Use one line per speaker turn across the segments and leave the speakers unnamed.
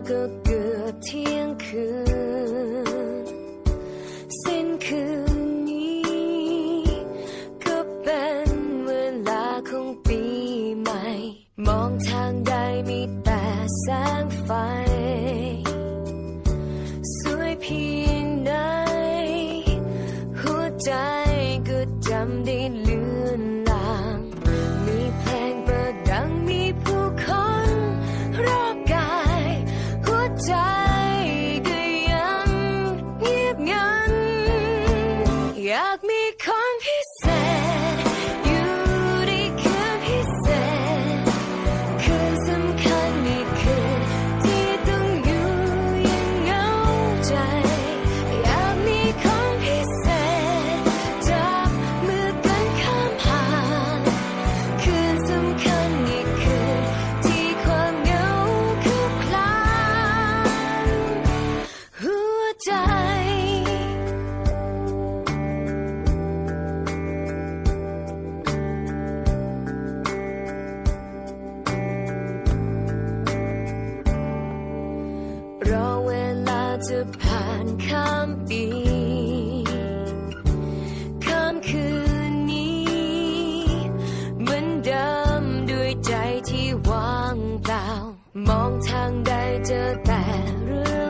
good ใจที่ว่างเปล่ามองทางใดเจอแต่เรื่อง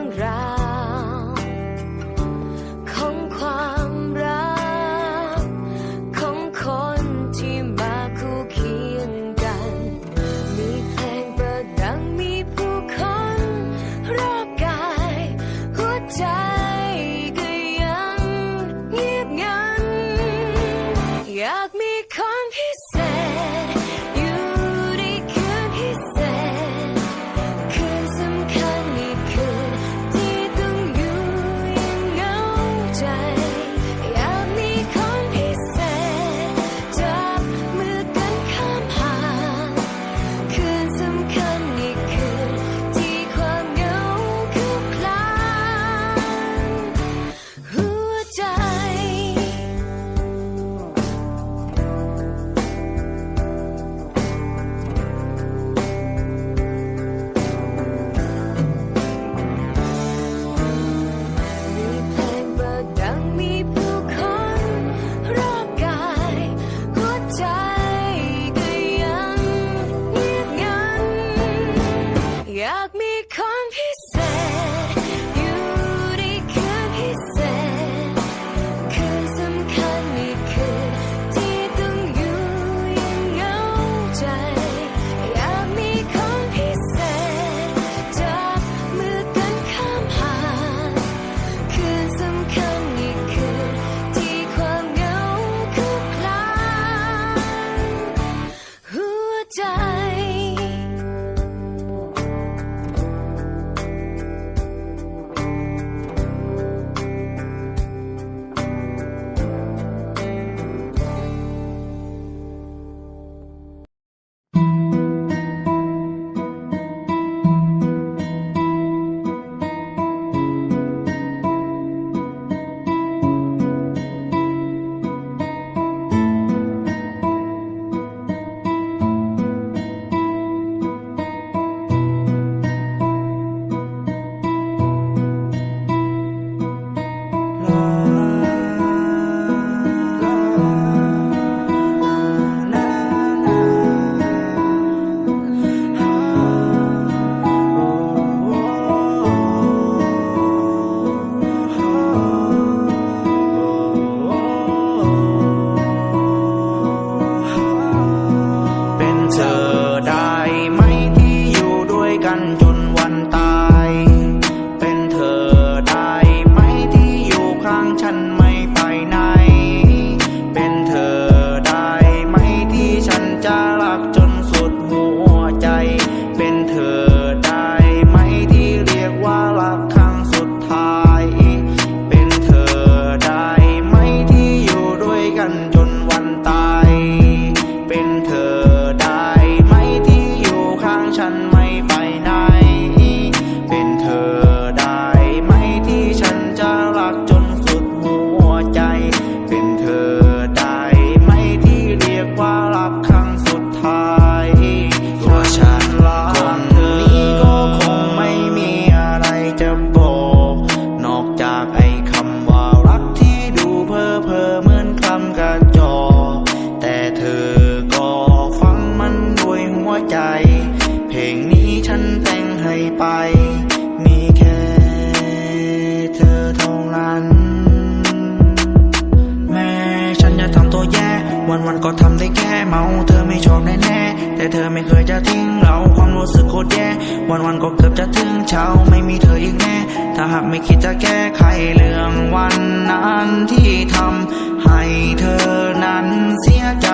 มันก็ทำ
ได้แค่เมาเธอไม่ชอบแน่แต่เธอไม่เคยจะทิ้งเราความรู้สึกโคตรแย่วันวันก็เกือบจะถึงเช้าไม่มีเธออีกแน่ ถ้าหากไม่คิดจะแก้ไขเรื่องวันนั้นที่ทำให้เธอนั้นเสียใจ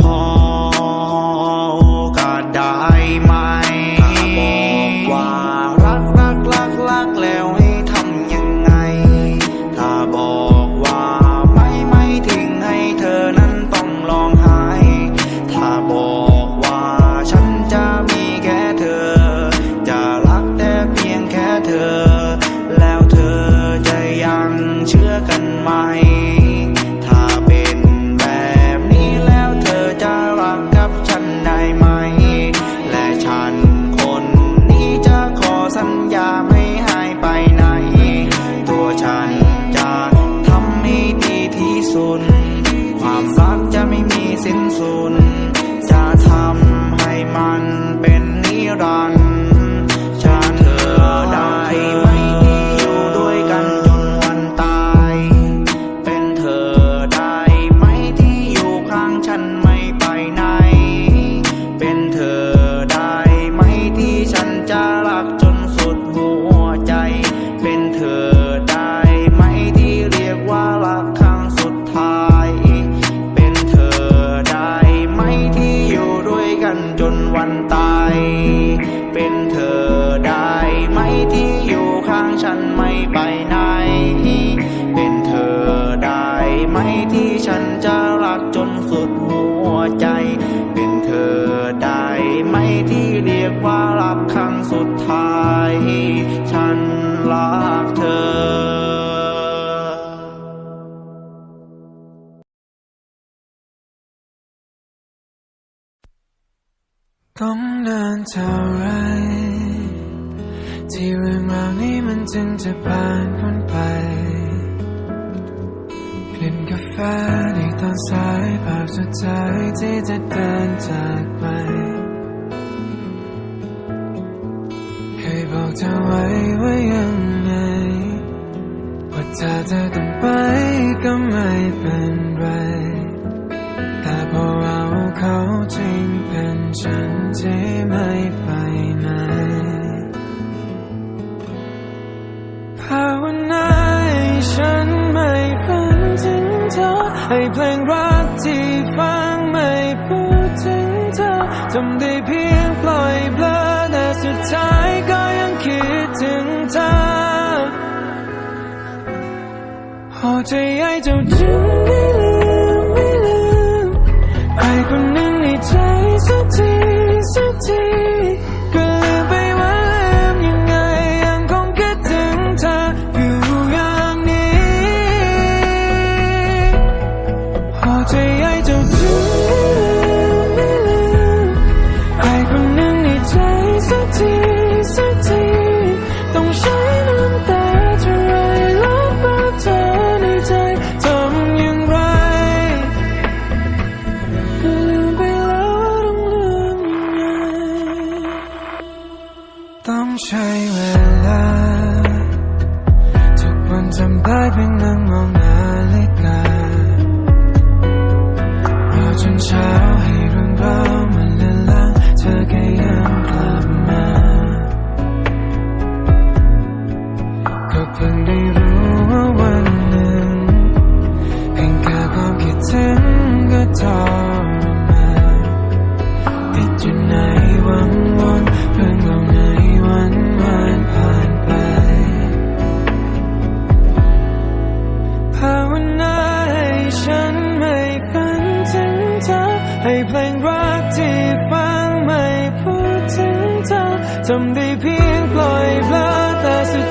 พอโอกาสได้ ต้องนานเท่าไร ที่เรื่องรา
วนี้มันจึงจะผ่านพ้นไป กลิ่นกาแฟในตอนสายภาพสุดท้ายที่จะเดินจากไป เคยบอกเธอไว้ว่ายังไง ว่าถ้าเธอต้องไปก็ไม่เป็นไร แต่พอเอาเข้าจริง ฉันจะไม่ไปไหนภาวนาให้ฉันไม่ฝันถึงเธอ ให้เพลงรักที่ฟังไม่พูดถึงเธอทำได้เพียงปล่อยเบลอแต่สุดท้ายก็ยังคิดถึงเธอ好ใจ爱就真美丽。爱就对 เพียงปล่อยเบลอแต่สุด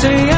这样。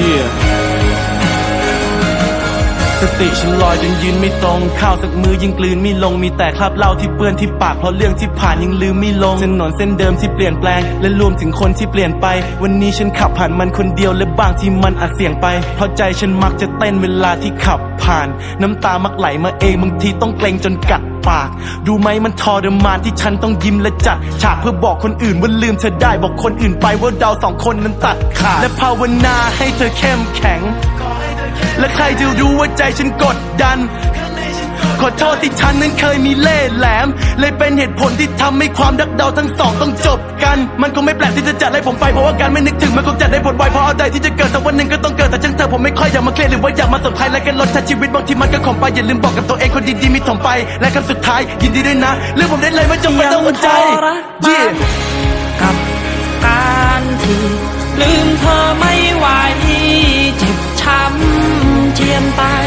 yeah สติฉันลอยจนยืนไม่ตรง ข้าวสักมือยิ่งกลืนไม่ลง มีแต่คราบเหล้าที่เปื้อนที่ปากเพราะเรื่องที่ผ่านยังลืมไม่ลงถนนเส้นเดิมที่เปลี่ยนแปลง และรวมถึงคนที่เปลี่ยนไป วันนี้ฉันขับผ่านมันคนเดียวและบางที่มันอาจเสี่ยงไป เพราะใจฉันมักจะเต้นเวลาที่ขับ ผ่าน น้ำตามักไหลมาเองบางทีต้องเกรงจนกัดปาก ดูไหมมันทรมานที่ฉันต้องยิ้มและจัด ฉากเพื่อบอกคนอื่นว่าลืมเธอได้บอกคนอื่นไปว่าเราสองคนนั้นตัดขาดและภาวนาให้เธอเข้มแข็ง และใครจะรู้ว่าใจฉันกดดัน ขอโทษที่ฉันนั้นเคยมีเล่ห์แหลม เลยเป็นเหตุผลที่ทำให้ความรักเราทั้งสองต้องจบกัน มันคงไม่แปลกที่จะจัดให้ผมไปเพราะว่าการไม่นึกถึงมันคงจะได้ผลไวเพราะอะไรที่จะเกิดสักวันหนึ่งก็ต้องเกิดแต่ช่างเธอผมไม่ค่อยอยากมาเครียดหรือว่าอยากมาสนใจและกันลดชาชีวิตบางทีมันก็ขมไปอย่าลืมบอกกับตัวเองคนดีๆมีถมไป และคำสุดท้ายยินดีด้วยนะเรื่องผมได้เลยไม่จำเป็นต้องหัวใจ
ยังทรมาน
Yeah
กับการที่ลืมเธอไม่ไหวเจ็บช้ำเจียนตาย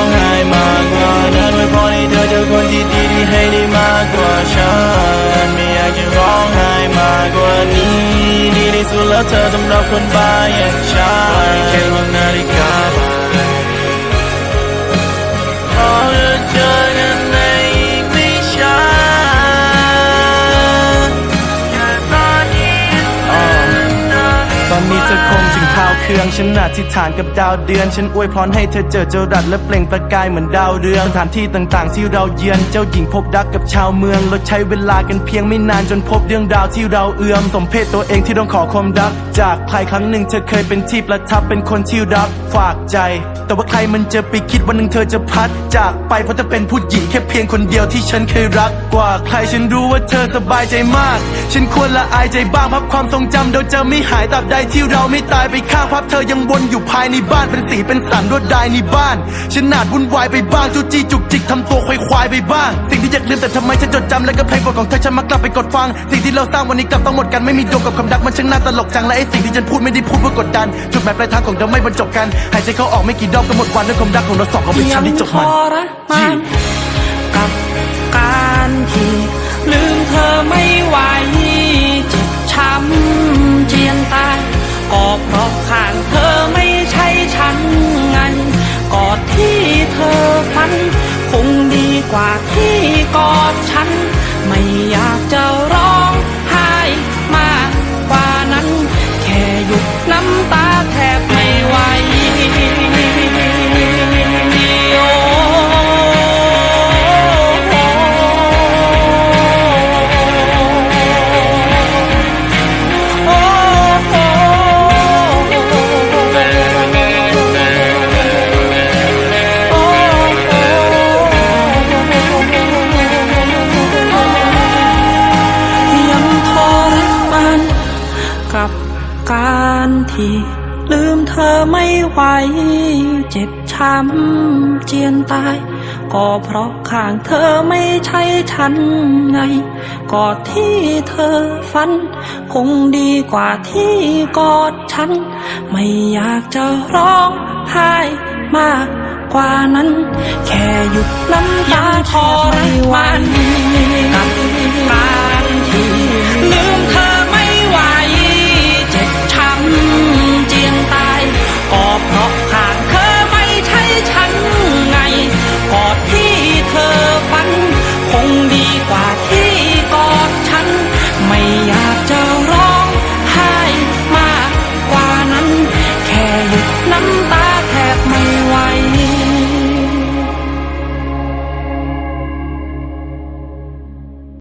แล้วเธอสำหรับคนบ้าอย่างฉันแค่มองนาฬิกา ครื่อง ฉันอธิษฐานกับดาวเดือน ฉันอวยพรให้เธอเจอเจรัดและเปล่งประกายเหมือนดาวเรืองสถานที่ต่างๆ ที่เราเยือนเจ้าหญิงพบรักกับชาวเมืองเราใช้เวลากันเพียงไม่นานจนพบเรื่องราวที่เราเอื้อม สมเพศตัวเองที่ต้องขอความรัก จากใครครั้งหนึ่งเธอเคยเป็นที่ประทับเป็นคนที่รักฝากใจ แต่ว่าใครมันจะไปคิดวันหนึ่งเธอจะพัด จากไปเพราะเธอเป็นผู้หญิงแค่เพียงคนเดียวที่ฉันเคยรักกว่าใครฉันรู้ว่าเธอสบายใจมาก ฉันควรละอายใจบ้างพับความทรงจำเราจะไม่หายตราบใดที่เราไม่ตายไปข้างภาพเธอยังวนอยู่ภายในบ้านเป็นสีเป็นสันรวดลายในบ้าน ฉันนาดวุ่นวายไปบ้างจูจี้จุกจิกทำตัวควายควายไปบ้าง สิ่งที่อยากลืมแต่ทำไมฉันจดจำและก็เพลงโปรดของเธอฉันมักกลับไปกดฟัง สิ่งที่เราสร้างวันนี้กลับต้องหมดกันไม่มีดวงกับความรักมันช่างน่าตลกจังและไอ้สิ่งที่ฉันพูดไม่ได้พูดเพื่อกดดัน จุดหมายปลายทางของเราไม่บรรจบกันหายใจเข้าออกไม่กี่รอบก็หมดวันด้วยความรักของเราสองเขาเป็นฉันที่จบมัน
ยังทรมานกับการที่ลืมเธอไม่ไหวเจ็บช้ำเจียนตาย ไม่ไหวเจ็บช้ำเจียนตาย ก็เพราะข้างเธอไม่ใช่ฉันไงกอดที่เธอฝัน คงดีกว่าที่กอดฉัน ไม่อยากจะร้องไห้มากกว่านั้น แค่หยุดน้ำตาทรมานกับ